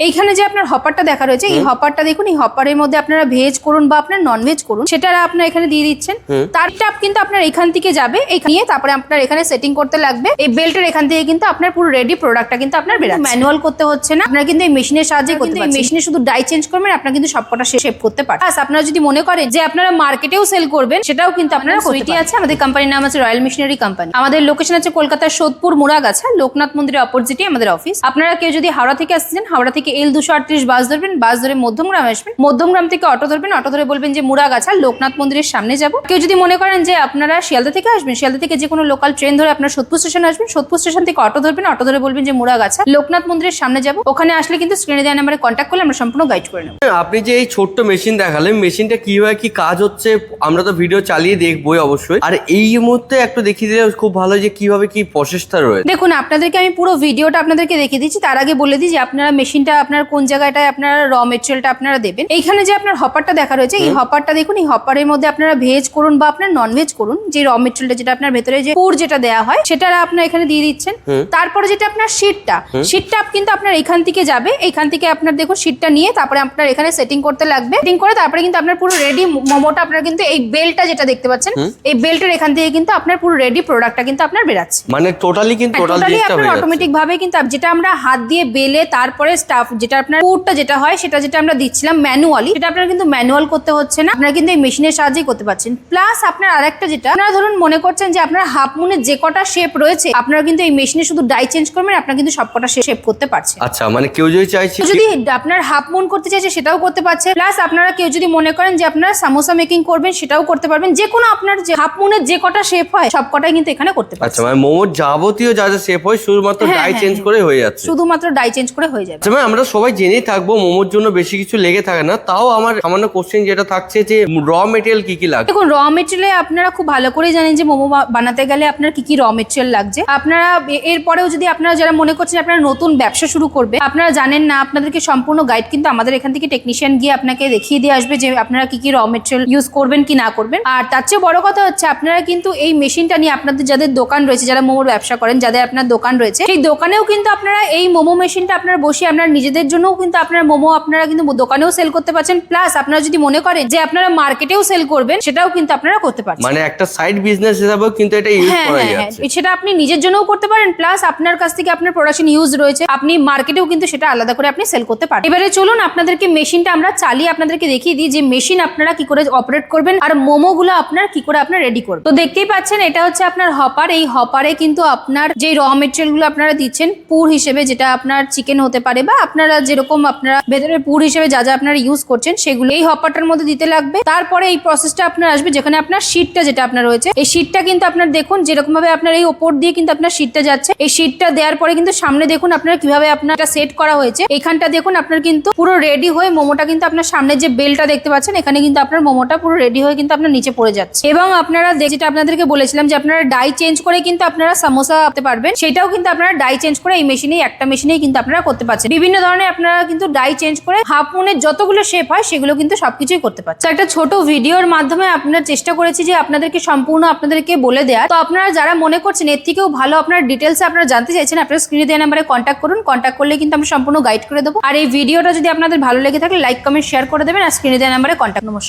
এইখানে যে আপনার হপারটা দেখা রয়েছে এই হপারটা দেখুন এই হপারের মধ্যে আপনারা ভেজ করুন বা আপনার নন ভেজ করুন সেটা আপনার এখানে দিয়ে দিচ্ছেন। তার টাপ কিন্তু আপনার এখান থেকে যাবে এখানে নিয়ে তারপরে আপনার এখানে সেটিং করতে লাগবে। এই বেল্টের এখান থেকে কিন্তু আপনার পুরো রেডি প্রোডাক্টটা কিন্তু আপনার বেরোচ্ছে ম্যানুয়াল করতে হচ্ছে না। আপনারা কিন্তু এই মেশিনের সাহায্যে করতে পারছেন। মেশিনে শুধু ডাই চেঞ্জ করবেন আপনারা কিন্তু সবকটা শেপ করতে পারেন প্লাস আপনারা যদি মনে করেন যে আপনারা মার্কেটেও সেল করবেন সেটাও কিন্তু আপনারা সুইটি আছে আমাদের কোম্পানির নাম আছে রয়্যাল মিশনারি কোম্পানি আমাদের লোকেশন আছে কলকাতার সোদপুর মুরাগাছা লোকনাথ মন্দিরের অপোজিটে আমাদের অফিস আপনারা কেউ যদি হাওড়া থেকে আসছেন হাওড়া থেকে এল দুশো আটত্রিশ বাস ধরবেন বাস ধরে মধ্যমগ্রাম আসবেন। মধ্যমগ্রাম থেকে অটো ধরবেন অটো ধরে বলবেন যে মুরাগাছা লোকনাথ মন্দিরের সামনে যাব। কেউ যদি মনে করেন যে আপনারা শিয়ালদা থেকে আসবেন শিয়ালদা থেকে যে কোনো লোকাল ট্রেন ধরে আপনার সোদপুর স্টেশন আসবেন সোদপুর স্টেশন থেকে অটো ধরবেন অটো ধরে বলবেন যে মুরাগাছা লোকনাথ মন্দিরের সামনে যাব। ওখানে আসলে কিন্তু স্ক্রিনে দেওয়া নাম্বারে কন্ট্যাক্ট করলে আমরা সম্পূর্ণ গাইড করে নেব। আপনি যে এই ছোট্ট মেশিন দেখালেন মেশিনটা কীভাবে কি কাজ হচ্ছে আমরা তো ভিডিও চালিয়ে দেখবোই অবশ্যই। আর এই মুহূর্তে একটু দেখিয়ে দিলে খুব ভালো যে কীভাবে কি প্রসেসটা রয়েছে। দেখুন আপনাদেরকে আমি পুরো ভিডিওটা আপনাদেরকে দেখিয়ে দিচ্ছি। তার আগে বলে দিই যে আপনারা মেশিনটা আপনার কোন জায়গাটায় আপনারা র মেটেরিয়ালটা আপনারা দেবেন এইখানে যে আপনার হপারটা দেখা রয়েছে এই হপারটা দেখুন এই হপারের মধ্যে আপনারা ভেজ করুন বা আপনার নন ভেজ করুন যে র মেটেরিয়ালটা যেটা আপনার ভেতরে যে পুর যেটা দেওয়া হয় সেটা আপনার এখানে দিয়ে দিচ্ছেন। তারপরে যেটা আপনার শীটটা শীটটা কিন্তু আপনার এখান থেকে যাবে এখান থেকে আপনার দেখুন শীটটা নিয়ে তারপরে আপনার এখানে সেটিং করতে লাগবে। সেটিং করে তারপরে কিন্তু আপনার পুরো রেডি মোমোটা আপনার কিন্তু এই বেলটা যেটা দেখতে পাচ্ছেন এই বেল্টের এখান থেকে কিন্তু আপনার পুরো রেডি প্রোডাক্টটা কিন্তু আপনার বেরাচ্ছে। মানে টোটালি কিন্তু টোটালি জিনিসটা আপনার অটোমেটিক ভাবে কিন্তু যেটা আমরা হাত দিয়ে বেলে তারপরে স্টাফ যেটা আপনার পুরটা যেটা হয় সেটা যেটা আমরা দিচ্ছিলাম ম্যানুয়ালি সেটা আপনার কিন্তু ম্যানুয়াল করতে হচ্ছে না। আপনারা কিন্তু এই মেশিনের সাহায্যেই করতে পারছেন। প্লাস আপনার আরেকটা যেটা আপনারা ধরুন মনে করছেন যে আপনার হাফ মুনের যে কটা শেপ রয়েছে আপনারা কিন্তু এই মেশিনে শুধু ডাই চেঞ্জ করবেন আপনারা কিন্তু সবকটা শেপ করতে পারছেন। আচ্ছা মানে কেউ যদি চাইছে যদি আপনার হাফ মুন করতে চাইছে সেটাও করতে পারছে। প্লাস আপনারা কেউ যদি মনে করেন যে আপনারা সামোসা মেকিং করবেন সেটাও করতে পারবেন। যে কোনো আপনার যে হাফ মুনের যে কটা শেপ হয় সব কটাই কিন্তু এখানে করতে পারছেন। আচ্ছা মানে মোমোর যাবতীয় যা যা শেপ হয় শুধুমাত্র ডাই চেঞ্জ। করে হয়ে। যাচ্ছে। শুধুমাত্র ডাই চেঞ্জ করে হয়ে যাবে। আচ্ছা ম্যাম আমরা সবাই জেনেই থাকব, মোমোর জন্য বেশি কিছু লেগে থাকে না। তাও আমার সামান্য কোশ্চেন যেটা থাকছে যে র মেটেরিয়াল কি কি লাগে দেখুন র মেটেরিয়ালে আপনারা খুব ভালো করেই জানেন যে, মোমো বানাতে গেলে আপনার কি কি র মেটেরিয়াল লাগছে। আপনারা এরপরেও যদি আপনারা যারা মনে করছেন আপনারা নতুন ব্যবসা শুরু করবে, আপনারা জানেন না, আপনাদেরকে সম্পূর্ণ গাইড কিন্তু আমাদের এখান থেকে টেকনিশিয়ান গিয়ে আপনাকে দেখিয়ে দিয়ে আসবে যে, আপনারা কি কি র মেটেরিয়াল ইউজ করবেন কি না করবেন। আর তার চেয়ে বড় কথা হচ্ছে, আপনারা কিন্তু এই মেশিনটা নিয়ে আপনাদের যাদের দোকান রয়েছে, যারা মোমোর ব্যবসা করেন, যাদের আপনার দোকান রয়েছে, সেই দোকানেও কিন্তু আপনারা এই মোমো মেশিনটা আপনারা বসে আপনারা নিজেদের জন্যও কিন্তু আপনার মোমো আপনারা কিন্তু দোকানেও সেল করতে পারছেন। প্লাস আপনারা যদি মনে করেন যে আপনারা মার্কেটেও সেল করবেন সেটাও কিন্তু আপনারা করতে পারছেন। মানে একটা সাইড বিজনেস হিসাবেও কিন্তু এটা ইউজ হ্যাঁ করা হ্যাঁ হ্যাঁ। যাচ্ছে। সেটা আপনি নিজের জন্যও করতে পারেন প্লাস আপনার কাছ থেকে আপনার প্রোডাকশন ইউজ রয়েছে। আপনি মার্কেটেও কিন্তু সেটা আলাদা করে আপনি সেল করতে পারেন। এবারে চলুন আপনাদেরকে মেশিনটা আমরা চালিয়ে আপনাদেরকে দেখিয়ে দিই যে মেশিন আপনারা কি করে অপারেট করবেন আর মোমোগুলো আপনার কি করে আপনার রেডি করবেন। তো দেখতেই পাচ্ছেন এটা হচ্ছে আপনার হপার এই হপারে কিন্তু আপনার যে র মেটেরিয়ালগুলো আপনারা দিচ্ছেন পুর হিসেবে যেটা আপনার চিকেন হতে পারে বা আপনারা যেরকম আপনারা ভেতরে পুর হিসেবে যা যা আপনারা ইউজ করছেন, সেগুলো এই হপারটার মধ্যে দিতে লাগবে। তারপরে এই প্রসেসটা আপনার আসবে যেখানে আপনার শীটটা যেটা আপনার রয়েছে। এই শীটটা কিন্তু আপনার দেখুন যেরকম ভাবে আপনার এই ওপর দিয়ে কিন্তু আপনার শীটটা যাচ্ছে। এই শীটটা দেওয়ার পরে কিন্তু সামনে দেখুন আপনার কীভাবে আপনার সেট করা হয়েছে। এখানটা দেখুন আপনার কিন্তু পুরো রেডি হয়ে মোমোটা কিন্তু আপনার সামনে যে বেলটা দেখতে পাচ্ছেন, এখানে কিন্তু আপনার মোমোটা পুরো রেডি হয়ে কিন্তু আপনার নিচে পড়ে যাচ্ছে। এবং আপনারা যেটা আপনাদেরকে বলেছিলাম যে আপনারা ডাই চেঞ্জ করে কিন্তু আপনারা সামোসা করতে পারবেন, সেটাও কিন্তু আপনারা ডাই চেঞ্জ করে এই মেশিনেই একটা মেশিনেই কিন্তু আপনারা করতে পারছেন। বিভিন্ন ধরনের আপনারা কিন্তু ডাই চেঞ্জ করে হাফ মুনের যতগুলো শেপ হয় সেগুলো কিন্তু সবকিছুই করতে পারছে তো একটা ছোট ভিডিওর মাধ্যমে আপনার চেষ্টা করেছি যে আপনাদেরকে সম্পূর্ণ আপনাদেরকে বলে দেয়া তো আপনারা যারা মনে করছেন এর থেকেও ভালো আপনার ডিটেলসে আপনারা জানতে চাইছেন, আপনার স্ক্রিনে দেওয়া নাম্বারে কন্ট্যাক্ট করুন। কন্ট্যাক্ট করলে কিন্তু আমরা সম্পূর্ণ গাইড করে দেবো। আর এই ভিডিওটা যদি আপনাদের ভালো লেগে থাকে লাইক কমেন্ট শেয়ার করে দেবেন। আর স্ক্রিনে দেওয়া নাম্বারে কন্ট্যাক্ট নমস্কার